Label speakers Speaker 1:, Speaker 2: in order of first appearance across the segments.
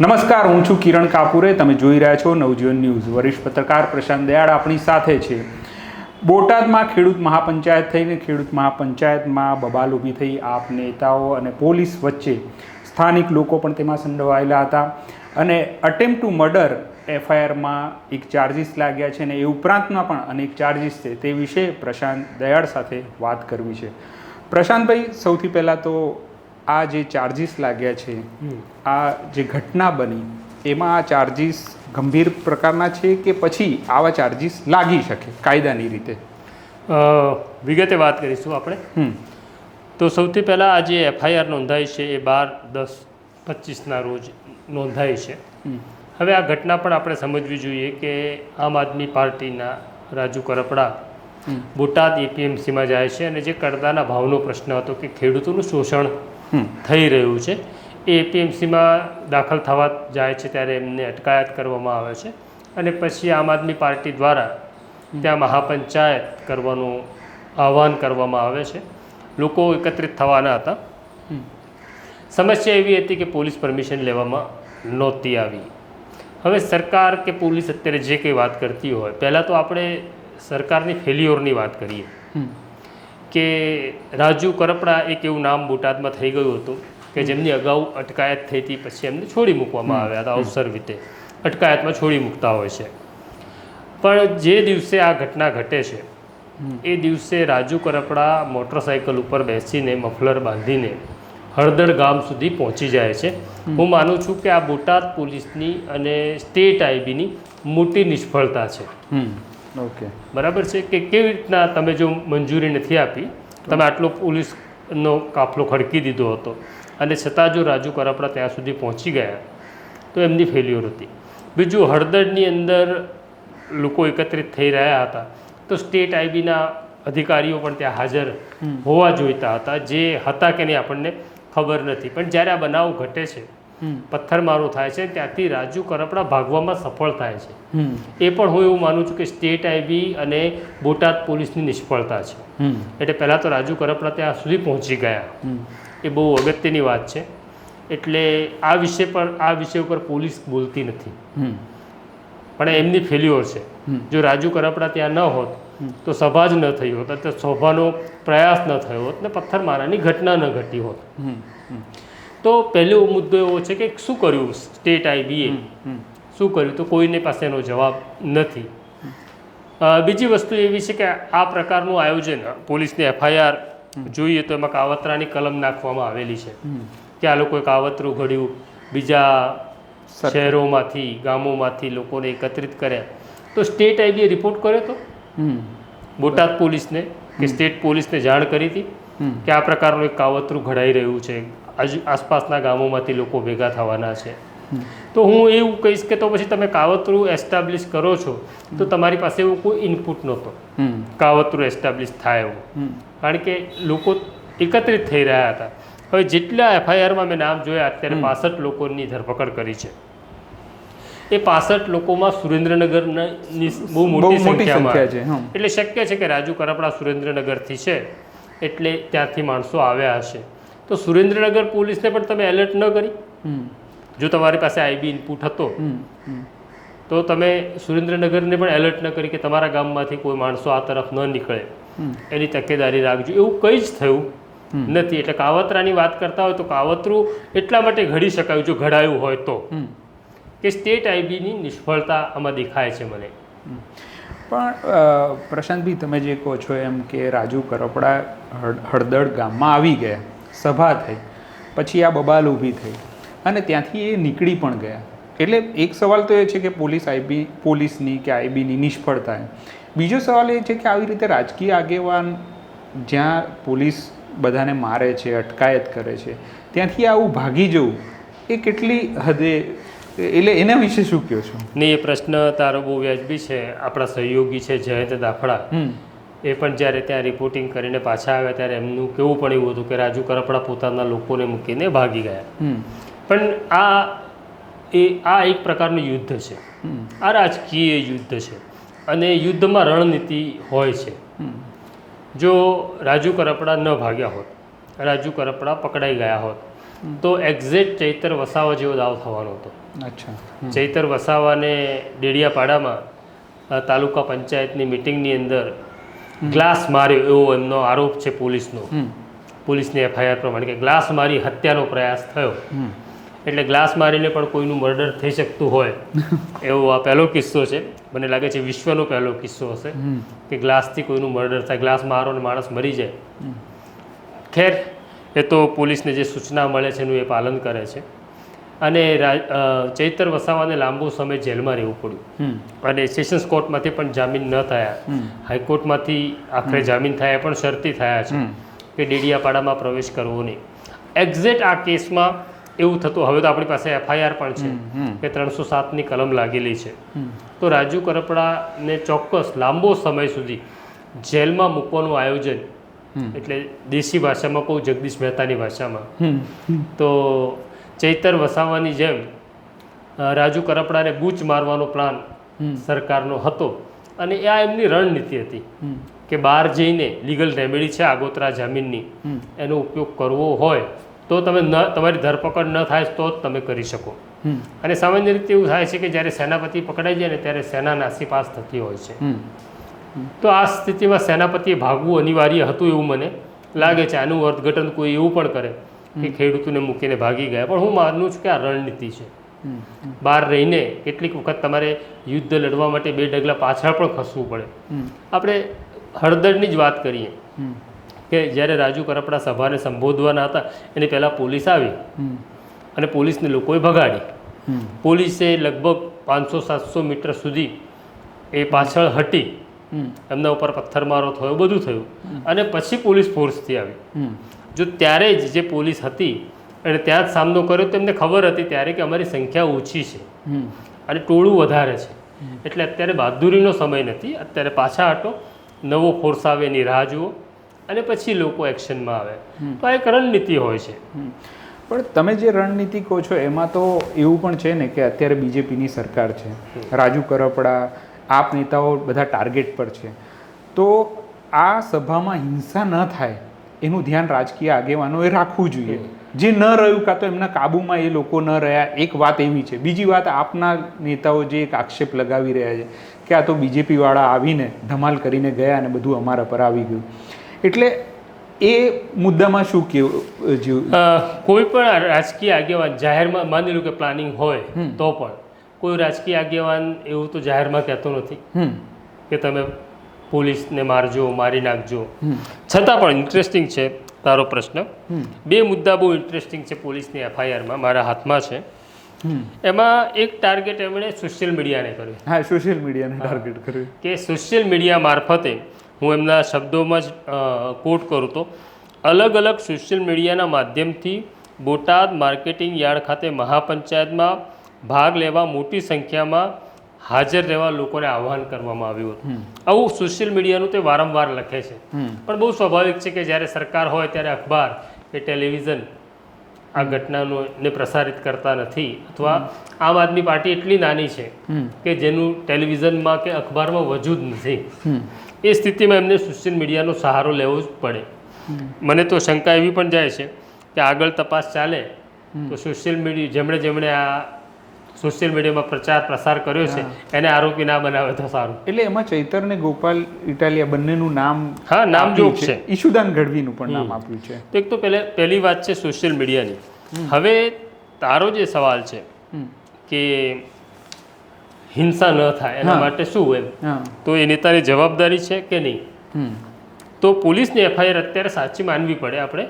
Speaker 1: નમસ્કાર, હું છું કિરણ કાપુરે. તમે જોઈ રહ્યા છો નવજીવન ન્યૂઝ. વરિષ્ઠ પત્રકાર પ્રશાંત દયાળ આપણી સાથે છે. બોટાદમાં ખેડૂત મહાપંચાયત થઈને ખેડૂત મહાપંચાયતમાં બબાલ ઊભી થઈ આપ નેતાઓ અને પોલીસ વચ્ચે સ્થાનિક લોકો પણ તેમાં સંડોવાયેલા હતા. અને અટેમ્પ ટુ મર્ડર એફઆઈઆરમાં એક ચાર્જિસ લાગ્યા છે અને એ ઉપરાંતમાં પણ અનેક ચાર્જિસ છે તે વિશે પ્રશાંત દયાળ સાથે વાત કરવી છે. પ્રશાંતભાઈ, સૌથી પહેલાં તો આ જે ચાર્જિસ લાગ્યા છે આ જે ઘટના બની એમાં આ ચાર્જિસ ગંભીર પ્રકારના છે કે પછી આવા ચાર્જિસ લાગી શકે કાયદાની રીતે?
Speaker 2: વિગતે વાત કરીશું આપણે. તો સૌથી પહેલાં આ જે એફઆઈઆર નોંધાઈ છે એ બાર દસ પચીસના રોજ નોંધાઈ છે. હવે આ ઘટના પણ આપણે સમજવી જોઈએ કે આમ આદમી પાર્ટીના રાજુ કરપડા બોટાદ એપીએમસીમાં જાય છે અને જે કરદાના ભાવનો પ્રશ્ન હતો કે ખેડૂતોનું શોષણ થઈ રહ્યું છે. એ એપીએમસીમાં દાખલ થવા જાય છે ત્યારે એમને અટકાયત કરવામાં આવે છે. અને પછી આમ આદમી પાર્ટી દ્વારા ત્યાં મહાપંચાયત કરવાનું આહવાન કરવામાં આવે છે. લોકો એકત્રિત થવાના હતા. સમસ્યા એવી હતી કે પોલીસ પરમિશન લેવામાં નહોતી આવી. હવે સરકાર કે પોલીસ અત્યારે જે કંઈ વાત કરતી હોય પહેલાં તો આપણે સરકારની ફેલ્યોરની વાત કરીએ. કે રાજુ કરપડા એક એવું નામ બોટાદમાં થઈ ગયું હતું કે જેમની અગાઉ અટકાયત થઈ હતી પછી એમને છોડી મૂકવામાં આવ્યા હતા અવસર રીતે. અટકાયતમાં છોડી મૂકતા હોય છે. પણ જે દિવસે આ ઘટના ઘટે છે એ દિવસે રાજુ કરપડા મોટરસાઇકલ ઉપર બેસીને મફલર બાંધીને હળદર ગામ સુધી પહોંચી જાય છે. હું માનું છું કે આ બોટાદ પોલીસની અને સ્ટેટ આઈબીની મોટી નિષ્ફળતા છે.
Speaker 1: ઓકે.
Speaker 2: બરાબર છે કે કેવી રીતના તમે જો મંજૂરી નથી આપી તમે આટલો પોલીસનો કાફલો ખડકી દીધો હતો અને છતાં જો રાજુ કરાપડા ત્યાં સુધી પહોંચી ગયા તો એમની ફેલ્યોર હતી. બીજું હળદરની અંદર લોકો એકત્રિત થઈ રહ્યા હતા તો સ્ટેટ આઈબીના અધિકારીઓ પણ ત્યાં હાજર હોવા જોઈતા હતા જે હતા કે નહીં આપણને ખબર નથી. પણ જ્યારે આ બનાવ ઘટે છે પથ્થરમારો થાય છે ત્યાંથી રાજુ કરપડા ભાગવામાં સફળ થાય છે. એ પણ હું એવું માનું છું કે સ્ટેટ આઈબી અને બોટાદ પોલીસની નિષ્ફળતા છે. એટલે પહેલાં તો રાજુ કરપડા ત્યાં સુધી પહોંચી ગયા. એ બહુ અગત્યની વાત છે. એટલે આ વિષય પર આ વિષય ઉપર પોલીસ બોલતી નથી. પણ એમની ફેલ્યોર છે. જો રાજુ કરપડા ત્યાં ન હોત તો સભા જ ન થઈ હોત તો સભાનો પ્રયાસ ન થયો હોત ને પથ્થરમારાની ઘટના ન ઘટી હોત. તો પહેલો મુદ્દો એવો છે કે શું કર્યું સ્ટેટ આઈબીએ શું કર્યું? તો કોઈને પાસે એનો જવાબ નથી. બીજી વસ્તુ એવી છે કે આ પ્રકારનું આયોજન પોલીસની એફઆઈઆર જોઈએ તો એમાં કાવતરાની કલમ નાખવામાં આવેલી છે. કે આ લોકોએ કાવતરું ઘડ્યું. બીજા શહેરોમાંથી ગામોમાંથી લોકોને એકત્રિત કર્યા. તો સ્ટેટ આઈબીએ રિપોર્ટ કર્યો તો? બોટાદ પોલીસને કે સ્ટેટ પોલીસને જાણ કરી હતી કે આ પ્રકારનું એક કાવતરું ઘડાઈ રહ્યું છે. આજુ આસપાસના ગામોમાંથી લોકો ભેગા થવાના છે. તો હું એવું કહીશ કે તો પછી તમે કાવતરું એસ્ટાબ્લિશ કરો છો તો તમારી પાસે એવું કોઈ ઇનપુટ નહોતો. કાવતરું એસ્ટાબ્લિશ થાય એવું. કારણ કે લોકો એકત્રિત થઈ રહ્યા હતા. હવે જેટલા એફઆઈઆરમાં મેં નામ જોયા અત્યારે. પાસઠ લોકોની ધરપકડ કરી છે. એ પાસઠ લોકોમાં સુરેન્દ્રનગરની બહુ મોટી સંખ્યામાં
Speaker 1: સંખ્યા છે
Speaker 2: એટલે શક્ય છે કે રાજુ કરપડા સુરેન્દ્રનગરથી છે એટલે ત્યાંથી માણસો આવ્યા હશે. તો સુરેન્દ્રનગર પોલીસને પણ તમે એલર્ટ ન કરી? જો તમારી પાસે આઈબી ઇનપુટ હતો તો તમે સુરેન્દ્રનગરને પણ એલર્ટ ન કરી કે તમારા ગામમાંથી કોઈ માણસો આ તરફ ન નીકળે. એની તકેદારી રાખજો. એવું કંઈ જ થયું નથી. એટલે કાવતરાની વાત કરતા હોય તો કાવતરું એટલા માટે ઘડી શકાયું જો ઘડાયું હોય તો. કે સ્ટેટ આઈબીની નિષ્ફળતા આમાં દેખાય છે મને.
Speaker 1: પણ પ્રશાંતભી પ્રશાંતભાઈ તમે જે કહો છો એમ કે રાજુ કરપડા હળ- હળદળ ગામમાં આવી ગયા. સભા થઈ. પછી આ બબાલ ઊભી થઈ. અને ત્યાંથી એ નીકળી પણ ગયા. એટલે એક સવાલ તો એ છે કે પોલીસ આઈબી પોલીસની કે આઈબીની નિષ્ફળતા બીજો સવાલ એ છે કે આવી રીતે રાજકીય આગેવાન જ્યાં પોલીસ બધાને મારે છે અટકાયત કરે છે ત્યાંથી આવું ભાગી જવું એ કેટલી હદે એટલે એના વિશે શું કહો છો?
Speaker 2: ને એ પ્રશ્ન તારો બહુ વ્યાજબી છે. આપણા સહયોગી છે જયંત દાફડા. એ પણ જ્યારે ત્યાં રિપોર્ટિંગ કરીને પાછા આવ્યા ત્યારે એમનું કેવું પણ એવું હતું કે રાજુ કરપડા પોતાના લોકોને મૂકીને ભાગી ગયા. પણ આ એ આ એક પ્રકારનું યુદ્ધ છે. આ રાજકીય યુદ્ધ છે. અને યુદ્ધમાં રણનીતિ હોય છે. જો રાજુ કરપડા ન ભાગ્યા હોત રાજુ કરપડા પકડાઈ ગયા હોત તો એક્ઝેક્ટ ચૈતર વસાવા જેવો દાવ થવાનો હતો.
Speaker 1: અચ્છા.
Speaker 2: ચૈતર વસાવાને ડેડિયાપાડામાં તાલુકા પંચાયતની મિટિંગની અંદર ગ્લાસ માર્યો એવો એમનો આરોપ છે પોલીસનો. પોલીસની એફઆઈઆર પ્રમાણે કે ગ્લાસ મારી હત્યાનો પ્રયાસ થયો. એટલે ગ્લાસ મારીને પણ કોઈનું મર્ડર થઈ શકતું હોય એવો આ પહેલો કિસ્સો છે. મને લાગે છે વિશ્વનો પહેલો કિસ્સો હશે કે ગ્લાસથી કોઈનું મર્ડર થાય ગ્લાસ મારો ને માણસ મરી જાય. ખેર એ તો પોલીસને જે સૂચના મળે છે એનું એ પાલન કરે છે. અને ચૈતર વસાવાને લાંબો સમય જેલમાં રહેવું પડ્યું. અને સેશન્સ કોર્ટમાંથી પણ જામીન ન થયા. હાઈકોર્ટમાંથી આખરે જામીન થયા પણ શરતી થયા છે કે ડેડિયાપાડામાં પ્રવેશ કરવો નહીં. એક્ઝેક્ટ આ કેસમાં એવું થતું હવે તો આપણી પાસે એફઆઈઆર પણ છે કે ત્રણસો સાતની કલમ લાગેલી છે. તો રાજુ કરપડાને ચોક્કસ લાંબો સમય સુધી જેલમાં મૂકવાનું આયોજન એટલે દેશી ભાષામાં કહું જગદીશ મહેતાની ભાષામાં. તો ચૈતર વસાવાની જેમ રાજુ કરપડાને ગૂંચ મારવાનો પ્લાન સરકારનો હતો અને આ એમની રણનીતિ હતી કે બહાર જઈને લીગલ રેમેડી છે આગોતરા જામીનની એનો ઉપયોગ કરવો હોય તો તમે ન તમારી ધરપકડ ન થાય તો જ તમે કરી શકો. અને સામાન્ય રીતે એવું થાય છે કે જ્યારે સેનાપતિ પકડાઈ જાય ને ત્યારે સેના નાસીપાસ થતી હોય છે. તો આ સ્થિતિમાં સેનાપતિએ ભાગવું અનિવાર્ય હતું એવું મને લાગે છે. આનું અર્થઘટન કોઈ એવું પણ કરે કે ખેડૂતોને મૂકીને ભાગી ગયા. પણ હું માનું છું કે આ રણનીતિ છે. બહાર રહીને કેટલીક વખત તમારે યુદ્ધ લડવા માટે બે ડગલા પાછળ પણ ખસવું પડે. આપણે હળદરની જ વાત કરીએ કે જ્યારે રાજુ કરપડા સભાને સંબોધવાના હતા, એની પહેલાં પોલીસ આવી અને પોલીસને લોકોએ ભગાડી. પોલીસે લગભગ પાંચસો, સાતસો મીટર સુધી એ પાછળ હટી. એમના ઉપર પથ્થરમારો થયો, બધું થયું. અને પછી પોલીસ ફોર્સથી આવી. જો ત્યારે જ જે પોલીસ હતી અને ત્યાં જ સામનો કર્યો તો એમને ખબર હતી ત્યારે કે અમારી સંખ્યા ઓછી છે. અને ટોળું વધારે છે. એટલે અત્યારે બહાદુરીનો સમય નથી. અત્યારે પાછા હટો નવો ફોર્સ આવે એની રાહ જુઓ અને પછી લોકો એક્શનમાં આવે. તો આ એક રણનીતિ હોય છે.
Speaker 1: પણ તમે જે રણનીતિ કહો છો એમાં તો એવું પણ છે ને કે અત્યારે બીજેપીની સરકાર છે. રાજુ કરપડા આપ નેતાઓ બધા ટાર્ગેટ પર છે. તો આ સભામાં હિંસા ન થાય એનું ધ્યાન રાજકીય આગેવાનોએ રાખવું જોઈએ. જે ન રહ્યું કાં તો એમના કાબૂમાં એ લોકો ન રહ્યા. એક વાત એવી છે. બીજી વાત આપના નેતાઓ જે એક આક્ષેપ લગાવી રહ્યા છે કે આ તો બીજેપીવાળા આવીને ધમાલ કરીને ગયા અને બધું અમારા પર આવી ગયું. એટલે એ મુદ્દામાં શું કેવું
Speaker 2: કોઈ પણ રાજકીય આગેવાન જાહેરમાં માની લો કે પ્લાનિંગ હોય તો પણ કોઈ રાજકીય આગેવાન એવું તો જાહેરમાં કહેતો નથી કે તમે પોલીસને મારજો મારી નાખજો. છતાં પણ ઇન્ટરેસ્ટિંગ છે તારો પ્રશ્ન. બે મુદ્દા બહુ ઇન્ટરેસ્ટિંગ છે પોલીસની એફઆઈઆરમાં મારા હાથમાં છે. એમાં એક ટાર્ગેટ એમણે સોશિયલ મીડિયાને કર્યું.
Speaker 1: હા સોશિયલ મીડિયાને ટાર્ગેટ કર્યું.
Speaker 2: કે સોશિયલ મીડિયા મારફતે હું એમના શબ્દોમાં જ કોટ કરું તો અલગ અલગ સોશિયલ મીડિયાના માધ્યમથી બોટાદ માર્કેટિંગ યાર્ડ ખાતે મહાપંચાયતમાં ભાગ લેવા મોટી સંખ્યામાં હાજર રહેવા લોકોને આહવાન કરવામાં આવ્યું હતું. આવું સોશિયલ મીડિયાનું તે વારંવાર લખે છે. પણ બહુ સ્વાભાવિક છે કે જ્યારે સરકાર હોય ત્યારે અખબાર કે ટેલિવિઝન આ ઘટનાનો પ્રસારિત કરતા નથી. અથવા આમ આદમી પાર્ટી એટલી નાની છે કે જેનું ટેલિવિઝનમાં કે અખબારમાં વજૂદ નથી. એ સ્થિતિમાં એમને સોશિયલ મીડિયાનો સહારો લેવો જ પડે. મને તો શંકા એવી પણ જાય છે કે આગળ તપાસ ચાલે તો સોશિયલ મીડિયા જેમણે જેમણે આ સોશિયલ મીડિયામાં પ્રચાર પ્રસાર કર્યો છે એને આરોપી ના બનાવે તો સારું.
Speaker 1: એટલે એમાં ચૈતર ને ગોપાલ ઇટાલિયા બંનેનું નામ
Speaker 2: હા નામ જોગ છે.
Speaker 1: ઈશુદાન ગઢવીનું પણ નામ આપ્યું છે.
Speaker 2: તો એક તો પહેલે પહેલી વાત છે સોશિયલ મીડિયાની. હવે તારો જે સવાલ છે કે હિંસા ન થાય એના માટે શું એમ? તો એ નેતાની જવાબદારી છે કે નહીં? તો પોલીસની એફઆઈઆર અત્યારે સાચી માનવી પડે આપણે?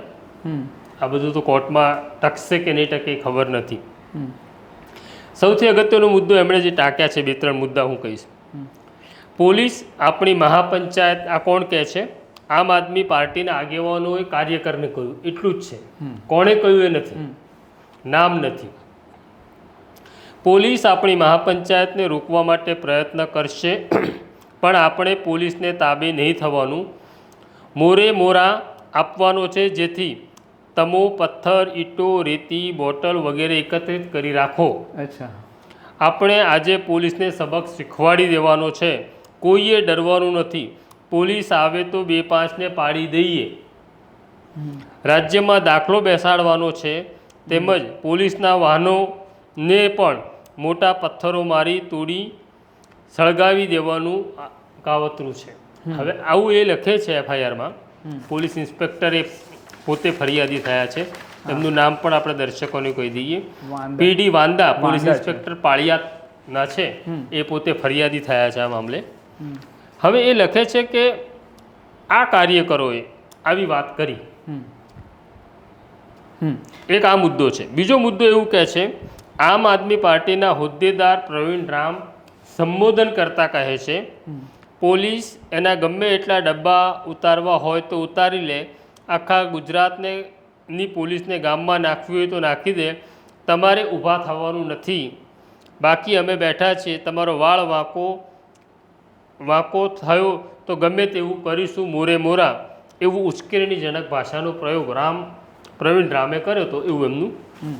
Speaker 2: આ બધું તો કોર્ટમાં ટકશે કે નહીં ટકે ખબર નથી. સૌથી અગત્યનો મુદ્દો એમણે જે ટાંક્યા છે બે ત્રણ મુદ્દા હું કહીશ. પોલીસ આપણી મહાપંચાયત આ કોણ કહે છે? આમ આદમી પાર્ટીના આગેવાનોએ કાર્યકરને કહ્યું એટલું જ છે. કોણે કહ્યું એ નથી? નામ નથી. પોલીસ આપણી મહાપંચાયતને રોકવા માટે પ્રયત્ન કરશે પણ આપણે પોલીસને તાબે નહીં થવાનું. મોરે મોરા આપવાનો છે જેથી તમો પથ્થર ઈંટો રેતી બોટલ વગેરે એકત્રિત કરી રાખો.
Speaker 1: અચ્છા.
Speaker 2: આપણે આજે પોલીસને સબક શીખવાડી દેવાનો છે. કોઈએ ડરવાનું નથી. પોલીસ આવે તો બે પાંચને પાડી દઈએ. રાજ્યમાં દાખલો બેસાડવાનો છે. તેમજ પોલીસના વાહનોને પણ મોટા પથ્થરો મારી તોડી સળગાવી દેવાનું કાવતરું છે. હવે આવું એ લખે છે એફઆઈઆરમાં પોલીસ ઇન્સ્પેક્ટરે પોતે ફરિયાદી થયા છે. એમનું નામ પણ આપણે દર્શકોને કહી દઈએ. પીડી વાંદા પોલીસ ઇન્સ્પેક્ટર પાળિયાના છે. એ પોતે ફરિયાદી થયા છે આ મામલે. હવે એ લખે છે કે આ કાર્યકરોએ આવી વાત કરી. એક આ મુદ્દો છે. બીજો મુદ્દો એવું કહે છે આમ આદમી પાર્ટીના હોદ્દેદાર પ્રવીણ રામ સંબોધન કરતા કહે છે પોલીસ એના ગમે એટલા ડબ્બા ઉતારવા હોય તો ઉતારી લે આખા ગુજરાતને ની પોલીસને ગામમાં નાખવી હોય તો નાખી દે. તમારે ઊભા થવાનું નથી. બાકી અમે બેઠા છીએ. તમારો વાળ વાંકો વાંકો થયો તો ગમે તેવું કરીશું મોરે મોરા. એવું ઉશ્કેરણીજનક ભાષાનો પ્રયોગ રામ પ્રવીણ રામે કર્યો હતો એવું એમનું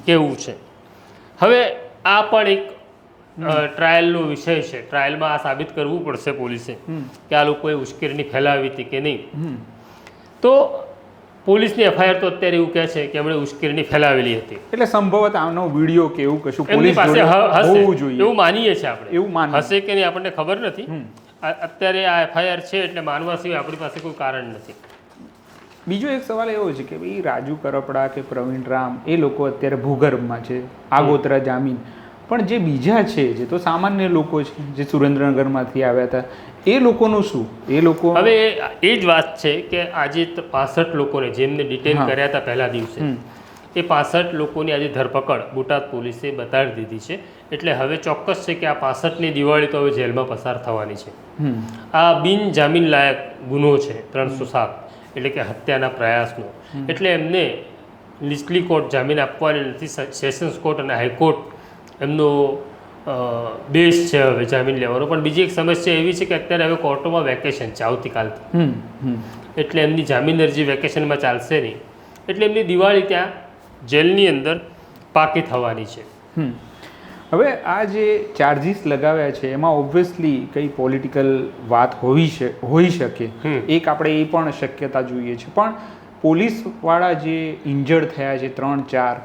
Speaker 2: કહેવું છે. હવે આ પણ એક ટ્રાયલનો વિષય છે. ટ્રાયલમાં આ સાબિત કરવું પડશે પોલીસે કે આ લોકોએ ઉશ્કેરણી ફેલાવી હતી કે નહીં. તો પોલીસની એફઆઈઆર તો અત્યારે એવું કહે છે કે એમણે ઉશ્કેરણી ફેલાવેલી હતી.
Speaker 1: એટલે સંભવત આનો વીડિયો કે એવું કશું પોલીસ
Speaker 2: પાસે
Speaker 1: હોવું જોઈએ.
Speaker 2: એવું માનીએ છીએ આપણે.
Speaker 1: એવું માન
Speaker 2: હશે કે નહીં આપણને ખબર નથી. અત્યારે આ એફઆઈઆર છે એટલે માનવા સિવાય આપણી પાસે કોઈ કારણ નથી.
Speaker 1: બીજો એક સવાલ એવો છે કે ભાઈ રાજુ કરપડા કે પ્રવીણ રામ એ લોકો અત્યારે ભૂગર્ભમાં છે. આગોતરા જામીન. પણ જે બીજા છે જે તો સામાન્ય લોકો છે જે સુરેન્દ્રનગરમાંથી આવ્યા હતા એ લોકોનું શું? એ લોકો
Speaker 2: હવે એ- જ વાત છે કે આજે પાસઠ લોકોને જેમને ડિટેન કર્યા હતા પહેલા દિવસે એ પાસઠ લોકોની આજે ધરપકડ બોટાદ પોલીસે બતાવી દીધી છે. એટલે હવે ચોક્કસ છે કે આ પાસઠની દિવાળી તો હવે જેલમાં પસાર થવાની છે. આ બિન જામીન લાયક ગુનો છે ત્રણસો સાત. એટલે કે હત્યાના પ્રયાસનો. એટલે એમને લીસ્ટલી કોર્ટ જામીન આપવાની નથી સેશન્સ કોર્ટ અને હાઈકોર્ટ એમનો બેસ છે હવે જામીન લેવાનો પણ બીજી એક સમસ્યા એવી છે કે અત્યારે હવે કોર્ટોમાં વેકેશન છે આવતીકાલથી. એટલે એમની જામીન અરજી વેકેશનમાં ચાલશે નહીં એટલે એમની દિવાળી ત્યાં જેલની અંદર પાકી થવાની છે
Speaker 1: હમ. હવે આ જે ચાર્જીસ લગાવ્યા છે એમાં ઓબ્વિયસલી કઈ પોલિટિકલ વાત હોવી છે હોઈ શકે. એક આપણે એ પણ શક્યતા જોઈએ છે પણ પોલીસવાળા જે ઇન્જર્ડ થયા છે ત્રણ ચાર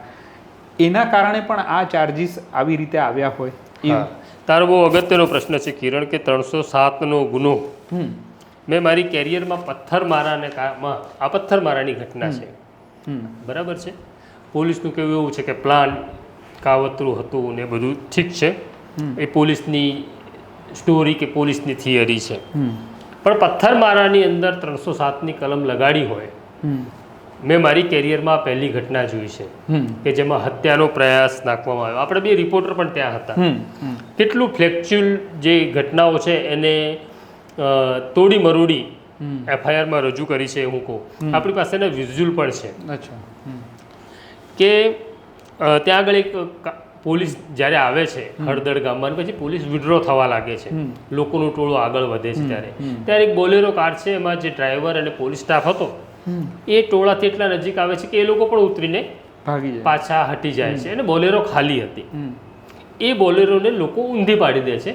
Speaker 1: એના કારણે પણ આ ચાર્જીસ આવી રીતે આવ્યા હોય.
Speaker 2: તારો બહુ અગત્યનો પ્રશ્ન છે કિરણ કે ત્રણસો સાતનો ગુનો. મેં મારી કેરિયરમાં પથ્થર મારાને આ પથ્થર મારાની ઘટના છે. બરાબર છે? પોલીસનું કેવું એવું છે કે પ્લાન કાવતરું હતું ને બધું ઠીક છે. એ પોલીસની સ્ટોરી કે પોલીસની થિયરી છે. પણ પથ્થરમારાની અંદર ત્રણસો સાતની કલમ લગાડી હોય મેં મારી કેરિયરમાં પહેલી ઘટના જોઈ છે કે જેમાં હત્યાનો પ્રયાસ નાખવામાં આવ્યો. આપણે બે રિપોર્ટર પણ ત્યાં હતા. કેટલું ફ્લેક્ચ્યુઅલ જે ઘટનાઓ છે એને તોડી મરોડી એફઆઈઆરમાં રજૂ કરી છે હું કહું. આપણી પાસે એના વિઝ્યુઅલ પણ છે.
Speaker 1: અચ્છા
Speaker 2: કે ત્યાં આગળ એક પોલીસ જ્યારે આવે છે હળદળ ગામમાં પછી પોલીસ વિડ્રો થવા લાગે છે. લોકોનું ટોળું આગળ વધે છે ત્યારે. ત્યારે એક બોલેરો કાર છે એમાં જે ડ્રાઈવર અને પોલીસ સ્ટાફ હતો એ ટોળાથી એટલા નજીક આવે છે કે એ લોકો પણ ઉતરીને
Speaker 1: ભાગી
Speaker 2: પાછા હટી જાય છે અને બોલેરો ખાલી હતી. એ બોલેરોને લોકો ઊંધી પાડી દે છે.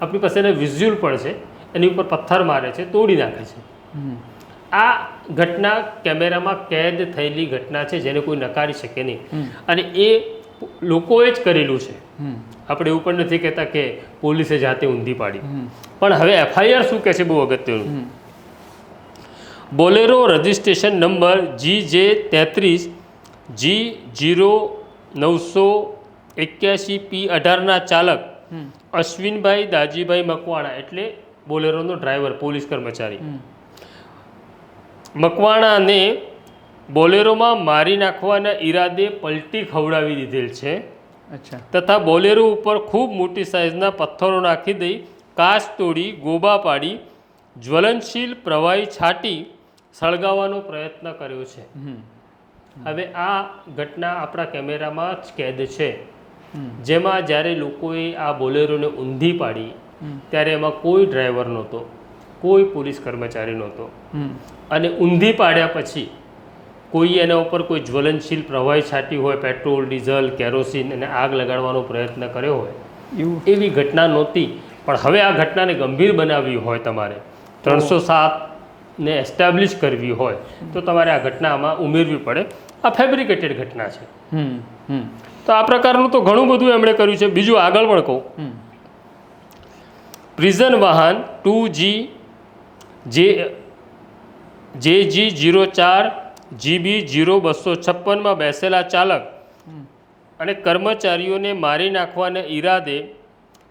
Speaker 2: આપણી પાસે એના વિઝ્યુઅલ પણ છે. એની ઉપર પથ્થર મારે છે તોડી નાખે છે.
Speaker 1: હમ.
Speaker 2: આ ઘટના કેમેરામાં કેદ થયેલી ઘટના છે જેને કોઈ નકારી શકે નહીં. અને એ લોકોએ જ કરેલું છે. આપણે એવું પણ નથી કહેતા કે પોલીસે જાતે ઊંધી પાડી. પણ હવે એફઆઈઆર શું કહે છે બહુ અગત્યનું. બોલેરો રજિસ્ટ્રેશન નંબર જી જે તેત્રીસ જી જીરો નવસો એક્યાસી પી અઢારના ચાલક અશ્વિનભાઈ દાજીભાઈ મકવાણા એટલે બોલેરોનો ડ્રાઈવર પોલીસ કર્મચારી. મકવાણાને બોલેરોમાં મારી નાખવાના ઈરાદે પલટી ખવડાવી દીધેલ છે.
Speaker 1: અચ્છા.
Speaker 2: તથા બોલેરો ઉપર ખૂબ મોટી સાઇઝના પથ્થરો નાખી દઈ કાચ તોડી ગોબા પાડી જ્વલનશીલ પ્રવાહી છાંટી સળગાવવાનો પ્રયત્ન કર્યો છે. હવે આ ઘટના આપણા કેમેરામાં જ કેદ છે. જેમાં જ્યારે લોકોએ આ બોલેરોને ઊંધી પાડી ત્યારે એમાં કોઈ ડ્રાઈવર નહોતો કોઈ પોલીસ કર્મચારી નહોતો. અને ઊંધી પાડ્યા પછી કોઈ એના ઉપર કોઈ જ્વલનશીલ પ્રવાહી છાંટી હોય પેટ્રોલ ડીઝલ કેરોસીન અને આગ લગાડવાનો પ્રયત્ન કર્યો હોય
Speaker 1: એવું.
Speaker 2: ઘટના નહોતી. પણ હવે આ ઘટનાને ગંભીર બનાવવી હોય તમારે. ત્રણસો સાતને એસ્ટાબ્લિશ કરવી હોય તો તમારે આ ઘટનામાં ઉમેરવી પડે. આ ફેબ્રિકેટેડ ઘટના છે. તો આ પ્રકારનું તો ઘણું બધું એમણે કર્યું છે. બીજું આગળ પણ કહું. પ્રિઝન વાહન two G J J G zero ચાર જીબી જીરો બસો છપ્પનમાં બેસેલા ચાલક અને કર્મચારીઓને મારી નાખવાના ઈરાદે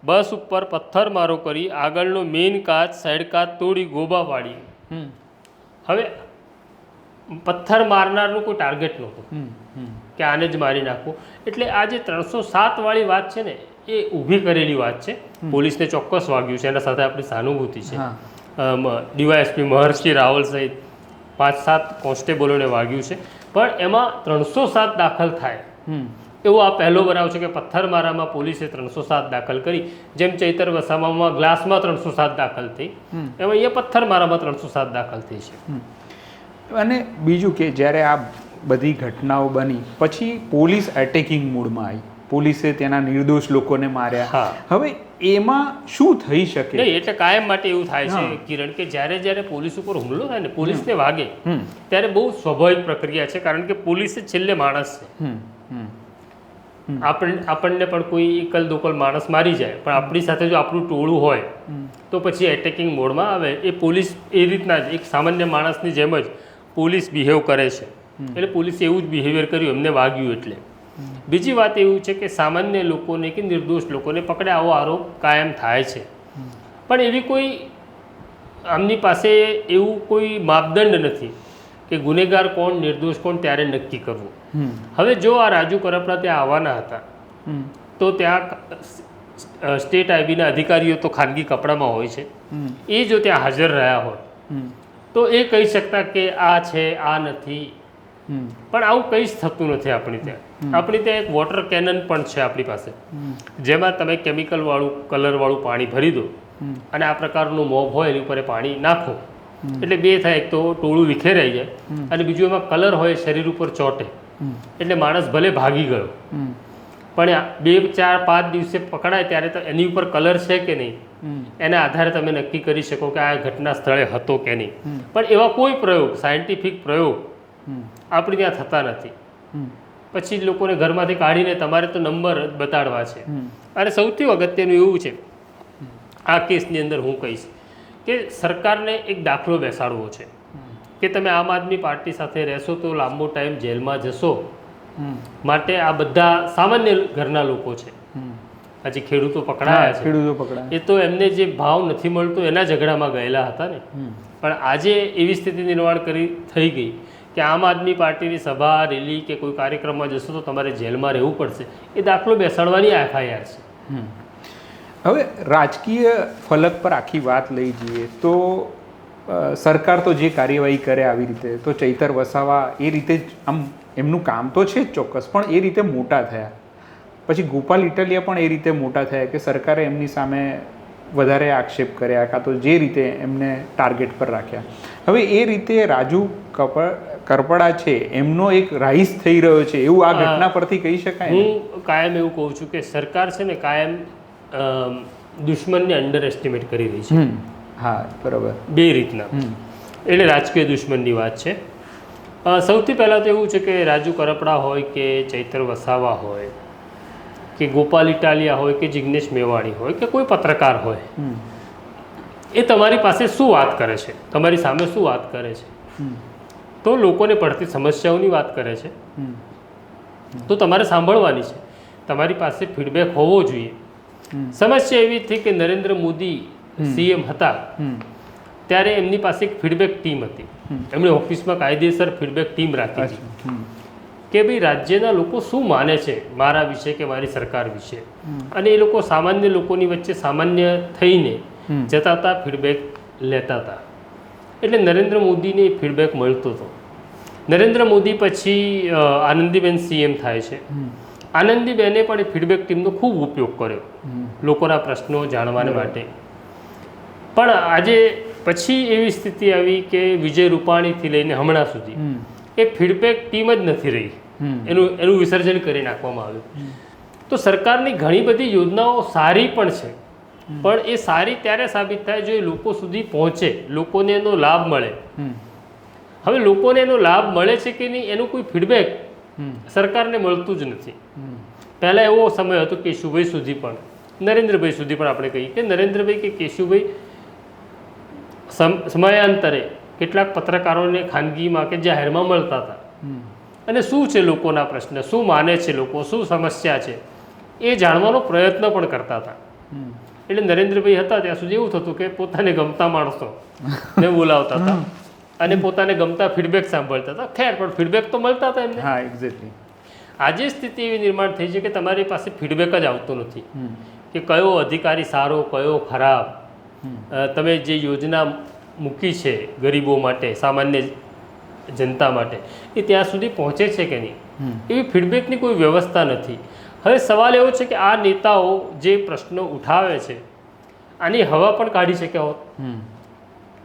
Speaker 2: બસ ઉપર પથ્થરમારો કરી આગળનો મેઇન કાચ સાઈડ કાચ તોડી ગોબા પાડી હવે પથ્થર મારનારનું કોઈ ટાર્ગેટ નહોતું. કે આને જ મારી નાખવું એટલે આ જે ત્રણસો સાતવાળી વાત છે ને એ ઊભી કરેલી વાત છે. પોલીસને ચોક્કસ વાગ્યું છે. એના સાથે આપણી સહાનુભૂતિ છે. ડીવાયએસપી મહર્ષિ રાવલ સહિત પાંચ સાત કોન્સ્ટેબલોને વાગ્યું છે. પણ એમાં ત્રણસો સાત દાખલ થાય.
Speaker 1: હમ.
Speaker 2: એવો આ પહેલો બનાવ છે કે પથ્થરમારામાં પોલીસે ત્રણસો સાત દાખલ કરી જેમ ચૈતર વસાવામાં ગ્લાસમાં ત્રણસો સાત દાખલ થઈ. એમાં અહીંયા પથ્થરમારામાં ત્રણસો સાત દાખલ થઈ છે.
Speaker 1: અને બીજું કે જ્યારે આ બધી ઘટનાઓ બની પછી પોલીસ એટેકિંગ મૂડમાં આવી. પોલીસે તેના નિર્દોષ લોકોને માર્યા.
Speaker 2: હા.
Speaker 1: હવે એમાં શું થઈ શકે?
Speaker 2: એટલે કાયમ માટે એવું થાય છે કિરણ કે જ્યારે જ્યારે પોલીસ ઉપર હુમલો થાય ને પોલીસને વાગે ત્યારે બહુ સ્વાભાવિક પ્રક્રિયા છે કારણ કે પોલીસ છેલ્લે માણસ છે. આપણ આપણને પણ કોઈ એકલ દોકલ માણસ મારી જાય પણ આપણી સાથે જો આપણું ટોળું હોય તો પછી એટેકિંગ મોડમાં આવે. એ પોલીસ એ રીતના જ એક સામાન્ય માણસની જેમ જ પોલીસ બિહેવ કરે છે. એટલે પોલીસે એવું જ બિહેવિયર કર્યું એમને વાગ્યું એટલે. બીજી વાત એવું છે કે સામાન્ય લોકોને કે નિર્દોષ લોકોને પકડે આવો આરોપ કાયમ થાય છે. પણ એવી કોઈ આમની પાસે એવું કોઈ માપદંડ નથી. કે ગુનેગાર કોણ નિર્દોષ કોણ ત્યારે નક્કી કરવું. હવે જો આ રાજુ કરપડા ત્યાં આવવાના હતા તો ત્યાં સ્ટેટ આઈબીના અધિકારીઓ તો ખાનગી કપડામાં હોય છે. એ જો ત્યાં હાજર રહ્યા હોય તો એ કહી શકતા કે આ છે આ નથી. પણ આવું કંઈ જ થતું નથી આપણી ત્યાં. આપણી ત્યાં એક વોટર કેનન પણ છે આપણી પાસે. જેમાં તમે કેમિકલવાળું કલરવાળું પાણી ભરી દો અને આ પ્રકારનું મોબ હોય એની ઉપર પાણી નાખો. એટલે બે થાય એક તો ટોળું વિખેરાઈ જાય અને બીજું એમાં કલર હોય શરીર ઉપર ચોટે. એટલે માણસ ભલે ભાગી ગયો પણ બે ચાર પાંચ દિવસે પકડાય ત્યારે તો એની ઉપર કલર છે કે નહીં? એના આધારે તમે નક્કી કરી શકો કે આ ઘટના સ્થળે હતો કે નહીં. પણ એવા કોઈ પ્રયોગ સાયન્ટિફિક પ્રયોગ આપણે ત્યાં થતા નથી. પછી લોકોને ઘરમાંથી કાઢીને તમારે તો નંબર બતાડવા છે. અને સૌથી અગત્યનું એવું છે આ કેસની અંદર હું કહીશ. કે સરકારને એક દાખલો બેસાડવો છે. કે તમે આમ આદમી પાર્ટી સાથે રહેશો તો લાંબો ટાઈમ જેલમાં જશો. માટે આ બધા સામાન્ય ઘરના લોકો છે. હજી ખેડૂતો પકડાયા છે.
Speaker 1: ખેડૂતો પકડાય.
Speaker 2: એ તો એમને જે ભાવ નથી મળતો એના ઝઘડામાં ગયેલા હતા ને. પણ આજે એવી સ્થિતિ નિર્માણ કરી થઈ ગઈ કે આમ આદમી પાર્ટીની સભા રેલી કે કોઈ કાર્યક્રમમાં જશો તો તમારે જેલમાં રહેવું પડશે. એ દાખલો બેસાડવાની એફઆઈઆર છે.
Speaker 1: હવે રાજકીય ફલક પર આખી વાત લઈ જઈએ તો સરકાર તો જે કાર્યવાહી કરે આવી રીતે તો ચૈતર વસાવા એ રીતે જ આમ એમનું કામ તો છે જ ચોક્કસ પણ એ રીતે મોટા થયા. પછી ગોપાલ ઇટાલિયા પણ એ રીતે મોટા થયા કે સરકારે એમની સામે વધારે આક્ષેપ કર્યા કાં તો જે રીતે એમને ટાર્ગેટ પર રાખ્યા. હવે એ રીતે રાજુ કપ કરપડા છે એમનો એક રાઈસ થઈ રહ્યો છે એવું આ ઘટના પરથી કહી શકાય
Speaker 2: હું કાયમ એવું કહું છું કે સરકાર છે ને કાયમ દુશ્મનને અંડર એસ્ટિમેટ કરી રહી છે.
Speaker 1: હા બરાબર.
Speaker 2: બે રીતના. એટલે રાજકીય દુશ્મનની વાત છે. સૌથી પહેલાં તો એવું છે કે રાજુ કરપડા હોય કે ચૈતર વસાવા હોય કે ગોપાલ ઇટાલિયા હોય કે જિગ્નેશ મેવાણી હોય કે કોઈ પત્રકાર હોય એ તમારી પાસે શું વાત કરે છે? તમારી સામે શું વાત કરે છે? તો લોકોને પડતી સમસ્યાઓની વાત કરે છે. તો તમારે સાંભળવાની છે. તમારી પાસે ફીડબેક હોવો જોઈએ. સમસ્યા એવી થઈ કે નરેન્દ્ર મોદી સીએમ હતા. ત્યારે એમની પાસે એક ફીડબેક ટીમ હતી. એમણે ઓફિસમાં કાયદેસર ફીડબેક ટીમ રાખી હતી. કે ભાઈ રાજ્યના લોકો શું માને છે મારા વિશે કે મારી સરકાર વિશે? અને એ લોકો સામાન્ય લોકોની વચ્ચે સામાન્ય થઈને જતા હતા ફીડબેક લેતા હતા એટલે નરેન્દ્ર મોદીને ફીડબેક મળતો હતો નરેન્દ્ર મોદી પછી આનંદીબેન સીએમ થાય છે. આનંદીબેને પણ એ ફીડબેક ટીમનો ખૂબ ઉપયોગ કર્યો લોકોના પ્રશ્નો જાણવાને માટે. પણ આજે પછી એવી સ્થિતિ આવી કે વિજય રૂપાણીથી લઈને હમણાં સુધી એ ફીડબેક ટીમ જ નથી રહી. એનું એનું વિસર્જન કરી નાખવામાં આવ્યું. તો સરકારની ઘણી બધી યોજનાઓ સારી પણ છે. પણ એ સારી ત્યારે સાબિત થાય જો એ લોકો સુધી પહોંચે લોકોને એનો લાભ મળે. હવે લોકોને એનો લાભ મળે છે કે નહીં એનું કોઈ ફીડબેક સરકારને મળતું જ નથી. પહેલાં એવો સમય હતો કેશુભાઈ સુધી પણ નરેન્દ્રભાઈ સુધી પણ આપણે કહીએ કે નરેન્દ્રભાઈ કે કેશુભાઈ સમયાંતરે કેટલાક પત્રકારોને ખાનગીમાં કે જાહેરમાં મળતા હતા. અને શું છે લોકોના પ્રશ્ન? શું માને છે લોકો? શું સમસ્યા છે? એ જાણવાનો પ્રયત્ન પણ કરતા હતા. એટલે નરેન્દ્રભાઈ હતા ત્યાં સુધી એવું થતું કે પોતાને ગમતા માણસો ને બોલાવતા હતા. અને પોતાને ગમતા ફીડબેક સાંભળતા હતા. ખેર પણ ફીડબેક તો મળતા હતા એમને.
Speaker 1: હા એક્ઝેક્ટલી
Speaker 2: આજે સ્થિતિ એવી નિર્માણ થઈ છે કે તમારી પાસે ફીડબેક જ આવતો નથી. કે કયો અધિકારી સારો કયો ખરાબ. તમે જે યોજના મૂકી છે ગરીબો માટે સામાન્ય જનતા માટે એ ત્યાં સુધી પહોંચે છે કે નહીં? એવી ફીડબેકની કોઈ વ્યવસ્થા નથી. હવે સવાલ એવો છે કે આ નેતાઓ જે પ્રશ્નો ઉઠાવે છે આની હવા પણ કાઢી શક્યા હોત?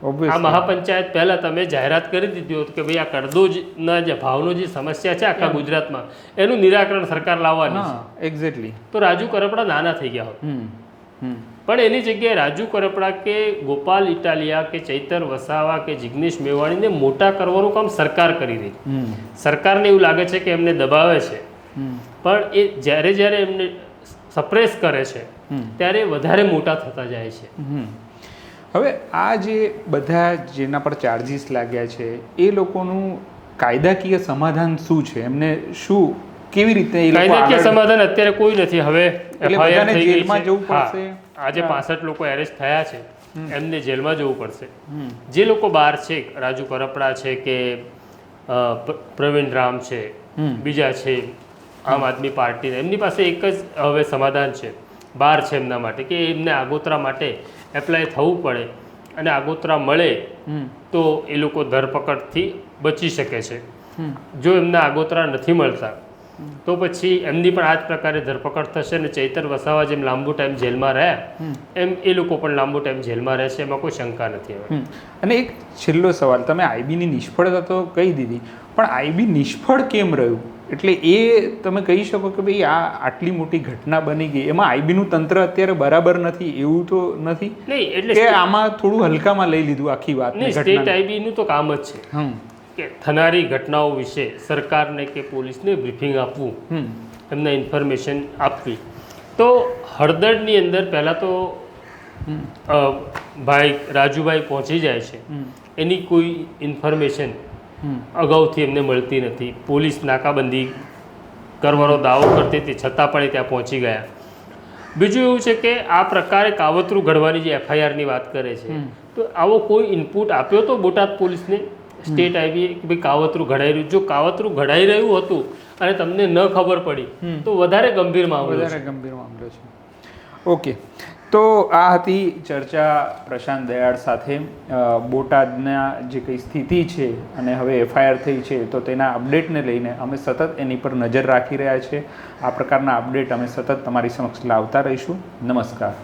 Speaker 2: આ મહાપંચાયત પહેલા તમે જાહેરાત કરી દીધી હોત કે ભાઈ આ કરદોજના જે ભાવનો જે સમસ્યા છે આખા ગુજરાતમાં એનું નિરાકરણ સરકાર લાવવાની છે
Speaker 1: એક્ઝેક્ટલી
Speaker 2: તો રાજુ કરપડા નાના થઈ ગયા હોત. પણ એની જગ્યાએ રાજુ કરપડા કે ગોપાલ ઇટાલિયા કે ચૈતર વસાવા કે જિગ્નેશ મેવાણીને મોટા કરવાનું કામ સરકાર કરી રહી સરકારને એવું લાગે છે કે એમને દબાવે છે. પણ એ જ્યારે જ્યારે એમને સપ્રેસ કરે છે ત્યારે વધારે મોટા થતા જાય છે.
Speaker 1: હવે આ જે બધા જેના પર ચાર્જિસ લાગ્યા છે એ લોકોનું કાયદાકીય સમાધાન શું છે? એમને શું કેવી રીતે એ
Speaker 2: કાયદાકીય સમાધાન અત્યારે કોઈ નથી. હવે
Speaker 1: એટલે
Speaker 2: થઈ ગઈ છે.
Speaker 1: પડશે?
Speaker 2: આજે પાસઠ લોકો એરેસ્ટ થયા છે. એમને જેલમાં જવું પડશે. જે લોકો બહાર છે રાજુ કરપડા છે કે પ્રવીણ રામ છે બીજા છે આમ આદમી પાર્ટીના એમની પાસે એક જ હવે સમાધાન છે. બહાર છે એમના માટે કે એમને આગોતરા માટે એપ્લાય થવું પડે અને આગોતરા મળે તો એ લોકો ધરપકડથી બચી શકે છે. જો એમને આગોતરા નથી મળતા તો પછી એમની પણ આ જ પ્રકારે ધરપકડ થશે અને ચૈતર વસાવા જેમ લાંબુ ટાઈમ જેલમાં રહ્યા એમ એ લોકો પણ લાંબુ ટાઈમ જેલમાં રહેશે એમાં કોઈ શંકા નથી હવે.
Speaker 1: અને એક છેલ્લો સવાલ તમે આઈબીની નિષ્ફળતા તો કહી દીધી પણ આઈબી નિષ્ફળ કેમ રહ્યું? એટલે એ તમે કહી શકો કે ભાઈ આ આટલી મોટી ઘટના બની ગઈ. એમાં આઈબીનું તંત્ર અત્યારે બરાબર નથી એવું તો નથી
Speaker 2: એટલે
Speaker 1: કે આમાં થોડું હલકામાં લઈ લીધું આખી વાત
Speaker 2: સ્ટેટ આઈબીનું તો કામ જ છે. કે થનારી ઘટનાઓ વિશે સરકારને કે પોલીસને બ્રીફિંગ આપવું એમને ઇન્ફોર્મેશન આપવી. તો હળદરની અંદર પહેલાં તો ભાઈ રાજુભાઈ પહોંચી જાય છે. એની કોઈ ઇન્ફોર્મેશન અગાઉથી એમને મળતી નથી. પોલીસ નાકાબંધી કરવાનો દાવો કરતી હતી છતાં પણ એ ત્યાં પહોંચી ગયા. બીજું એવું છે કે આ પ્રકારે કાવતરું ઘડવાની જે એફઆઈઆરની વાત કરે છે તો આવો કોઈ ઇનપુટ આપ્યો તો બોટાદ પોલીસને? સ્ટેટ આવી કે ભાઈ કાવતરું ઘડાઈ રહ્યું? જો કાવતરું ઘડાઈ રહ્યું હતું અને તમને ન ખબર પડી. તો વધારે ગંભીર મામલો
Speaker 1: વધારે ગંભીર મામલો છે. ઓકે તો આ હતી ચર્ચા પ્રશાંત દયાળ સાથે. બોટાદના જે કંઈ સ્થિતિ છે અને હવે એફઆઈઆર થઈ છે, તો તેના અપડેટને લઈને અમે સતત એની પર નજર રાખી રહ્યા છીએ આ પ્રકારના અપડેટ અમે સતત તમારી સમક્ષ લાવતા રહીશું. નમસ્કાર.